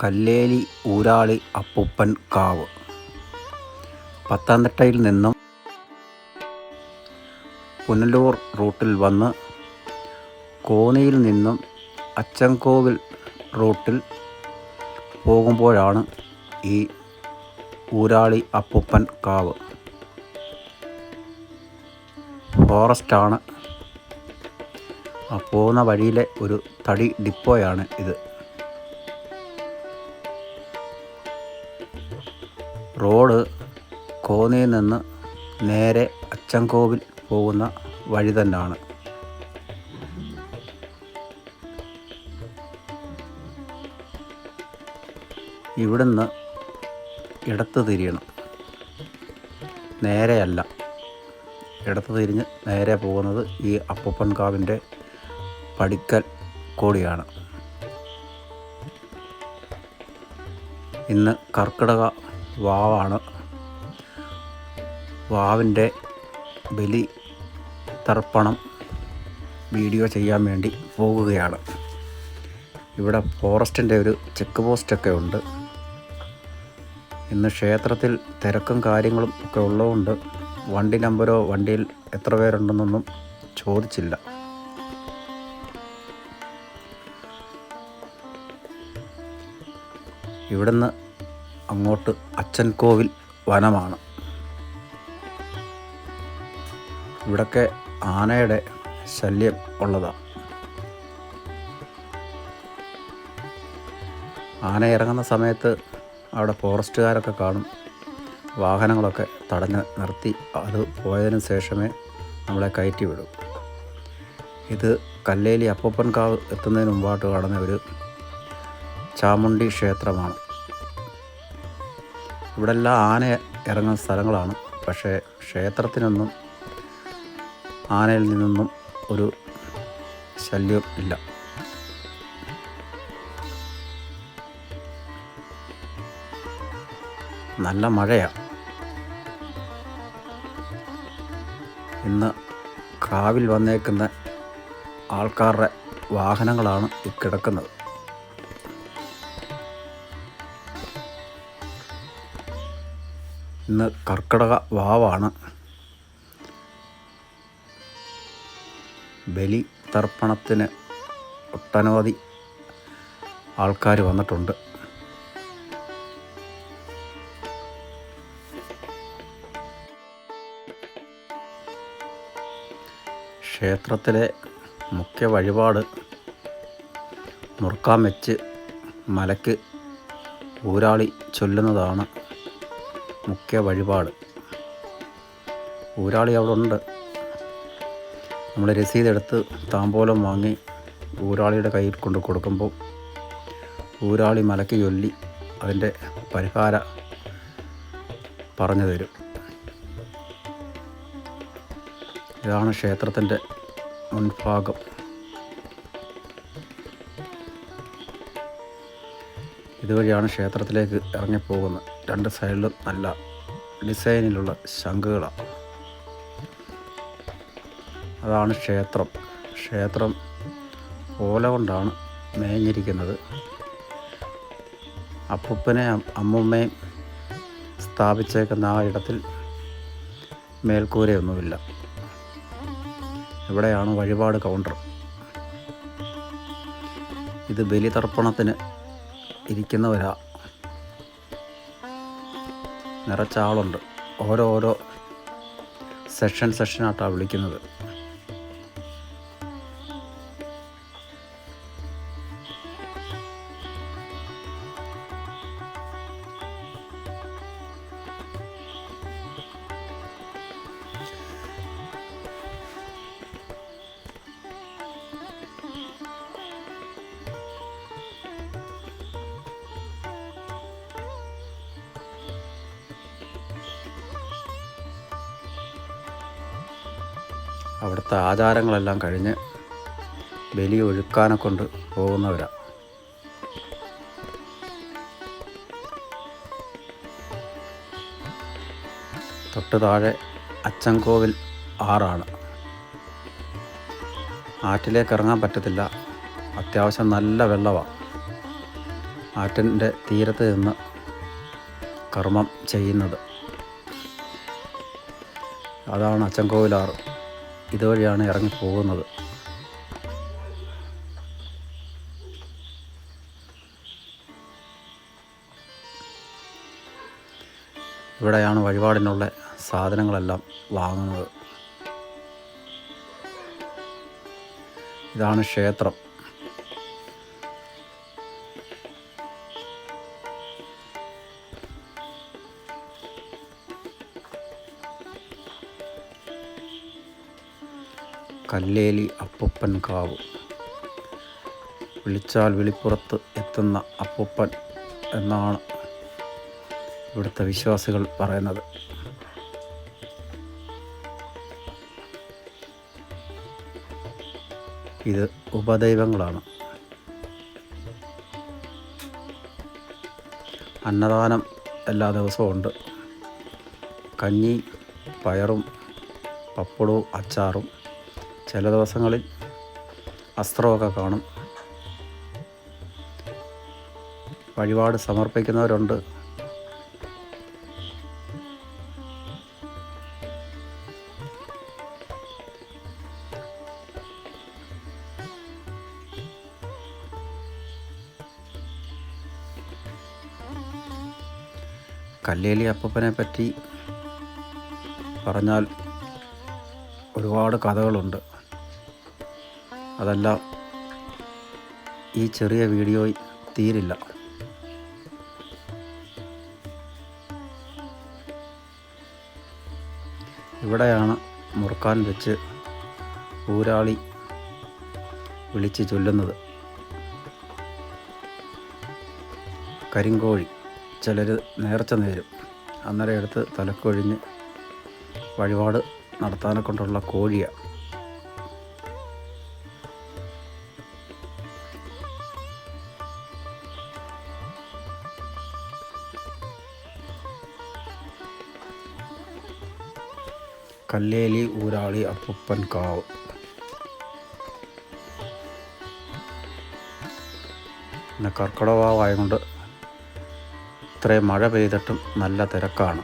കല്ലേലി ഊരാളി അപ്പൂപ്പൻ കാവ്. പത്തനംതിട്ടയിൽ നിന്നും പുനലൂർ റൂട്ടിൽ വന്ന് കോന്നിയിൽ നിന്നും അച്ചൻകോവിൽ റൂട്ടിൽ പോകുമ്പോഴാണ് ഈ ഊരാളി അപ്പൂപ്പൻ കാവ്. ഫോറസ്റ്റാണ്. പോകുന്ന വഴിയിലെ ഒരു തടി ഡിപ്പോയാണ് ഇത്. റോഡ് കോന്നിയിൽ നിന്ന് നേരെ അച്ചൻകോവിൽ പോകുന്ന വഴി തന്നെയാണ്. ഇവിടുന്ന് ഇടത്ത് തിരിയണം. നേരെയല്ല. ഇടത്ത് തിരിഞ്ഞ് നേരെ പോകുന്നത് ഈ അപ്പപ്പൻകാവിന്റെ പടിക്കൽ കൂടിയാണ്. ഇന്ന് കർക്കിടക വാവാണ്. വാവിന്റെ ബലി തർപ്പണം വീഡിയോ ചെയ്യാൻ വേണ്ടി പോകുകയാണ്. ഇവിടെ ഫോറസ്റ്റിന്റെ ഒരു ചെക്ക് പോസ്റ്റൊക്കെ ഉണ്ട്. ഇന്ന് ക്ഷേത്രത്തിൽ തിരക്കും കാര്യങ്ങളും ഒക്കെ ഉള്ളതുകൊണ്ട് വണ്ടി നമ്പരോ വണ്ടിയിൽ എത്ര പേരുണ്ടെന്നൊന്നും ചോദിച്ചില്ല. ഇവിടുന്ന് അങ്ങോട്ട് അച്ചൻകോവിൽ വനമാണ്. ഇവിടൊക്കെ ആനയുടെ ശല്യം ഉള്ളതാണ് ആന ഇറങ്ങുന്ന സമയത്ത് അവിടെ ഫോറസ്റ്റുകാരൊക്കെ കാണും. വാഹനങ്ങളൊക്കെ തടഞ്ഞ് നിർത്തി അത് പോയതിനു ശേഷമേ നമ്മളെ കയറ്റി വിടും. ഇത് കല്ലേലി അപ്പൂപ്പൻകാവ് എത്തുന്നതിന് മുമ്പായിട്ട് കാണുന്ന ഒരു ചാമുണ്ടി ക്ഷേത്രമാണ്. ഇവിടെ എല്ലാം ആന ഇറങ്ങുന്ന സ്ഥലങ്ങളാണ്. പക്ഷേ ക്ഷേത്രത്തിനൊന്നും ആനയിൽ നിന്നൊന്നും ഒരു ശല്യം ഇല്ല. നല്ല മഴയാണ് ഇന്ന് കാവിൽ വന്നേക്കുന്ന ആൾക്കാരുടെ വാഹനങ്ങളാണ് ഈ കിടക്കുന്നത്. ഇന്ന് കർക്കിടക വാവാണ്. ബലി തർപ്പണത്തിന് ഒട്ടനവധി ആൾക്കാർ വന്നിട്ടുണ്ട്. ക്ഷേത്രത്തിലെ മുഖ്യ വഴിപാട് മുറുക്കാൻ വെച്ച് മലക്ക് ഊരാളി ചൊല്ലുന്നതാണ്. മുഖ്യ വഴിപാട്. ഊരാളി അവിടെ ഉണ്ട് നമ്മൾ രസീതെടുത്ത് താമ്പോലം വാങ്ങി ഊരാളിയുടെ കയ്യിൽ കൊണ്ട് കൊടുക്കുമ്പോൾ ഊരാളി മലക്ക് ചൊല്ലി അതിന്റെ പരിഹാര പറഞ്ഞു തരും. ഇതാണ് ക്ഷേത്രത്തിന്റെ മുൻഭാഗം. ഇതുവഴിയാണ് ക്ഷേത്രത്തിലേക്ക് ഇറങ്ങിപ്പോകുന്നത്. രണ്ട് സൈഡിലും നല്ല ഡിസൈനിലുള്ള ശംഖുകളാണ്. അതാണ് ക്ഷേത്രം. ക്ഷേത്രം ഓല കൊണ്ടാണ് മേഞ്ഞിരിക്കുന്നത്. അപ്പൂപ്പനെ അമ്മൂമ്മയും സ്ഥാപിച്ചേക്കുന്ന ആ ഇടത്തിൽ മേൽക്കൂരയൊന്നുമില്ല. ഇവിടെയാണ് വഴിപാട് കൗണ്ടർ. ഇത് ബലിതർപ്പണത്തിന് ഇരിക്കുന്നവരാ. നിറച്ച ആളുണ്ട്. ഓരോ ഓരോ സെഷൻ സെഷനായിട്ടാണ് വിളിക്കുന്നത്. അവിടുത്തെ ആചാരങ്ങളെല്ലാം കഴിഞ്ഞ് ബലി ഒഴുക്കാനെ കൊണ്ട് പോകുന്നവരാണ് തൊട്ട് താഴെ അച്ചൻകോവിൽ ആറാണ്. ആറ്റിലേക്ക് ഇറങ്ങാൻ പറ്റത്തില്ല. അത്യാവശ്യം നല്ല വെള്ളമാണ് ആറ്റിന്റെ തീരത്ത് നിന്ന് കർമ്മം ചെയ്യുന്നത്. അതാണ് അച്ചൻകോവിലാറ് ഇതുവഴിയാണ് ഇറങ്ങിപ്പോകുന്നത് ഇവിടെയാണ് വഴിപാടിനുള്ള സാധനങ്ങളെല്ലാം വാങ്ങുന്നത്. ഇതാണ് ക്ഷേത്രം. കല്ലേലി അപ്പൂപ്പൻ കാവ്. വിളിച്ചാൽ വിളിപ്പുറത്ത് എത്തുന്ന അപ്പൂപ്പൻ എന്നാണ് ഇവിടുത്തെ വിശ്വാസികൾ പറയുന്നത്. ഇത് ഉപദൈവങ്ങളാണ്. അന്നദാനം എല്ലാ ദിവസവും ഉണ്ട്. കഞ്ഞി പയറും പപ്പടവും അച്ചാറും ചില ദിവസങ്ങളിൽ അസ്ത്രമൊക്കെ കാണും. വഴിപാട് സമർപ്പിക്കുന്നവരുണ്ട്. കല്ലേലി അപ്പനെ പറ്റി പറഞ്ഞാൽ ഒരുപാട് കഥകളുണ്ട്. അതെല്ലാം ഈ ചെറിയ വീഡിയോ തീരില്ല. ഇവിടെയാണ് മുറുക്കാൻ വെച്ച് ഊരാളി വിളിച്ച് ചൊല്ലുന്നത്. കരിങ്കോഴി ചിലർ നേർച്ച നേരും. അന്നേരം എടുത്ത് തലക്കൊഴിഞ്ഞ് വഴിപാട് നടത്താനെ കൊണ്ടുള്ള കോഴിയാണ് കല്ലേലി ഊരാളി അപ്പൂപ്പൻ കാവ്. പിന്നെ കർക്കിടകവാവായതുകൊണ്ട് ഇത്രയും മഴ പെയ്തിട്ടും നല്ല തിരക്കാണ്.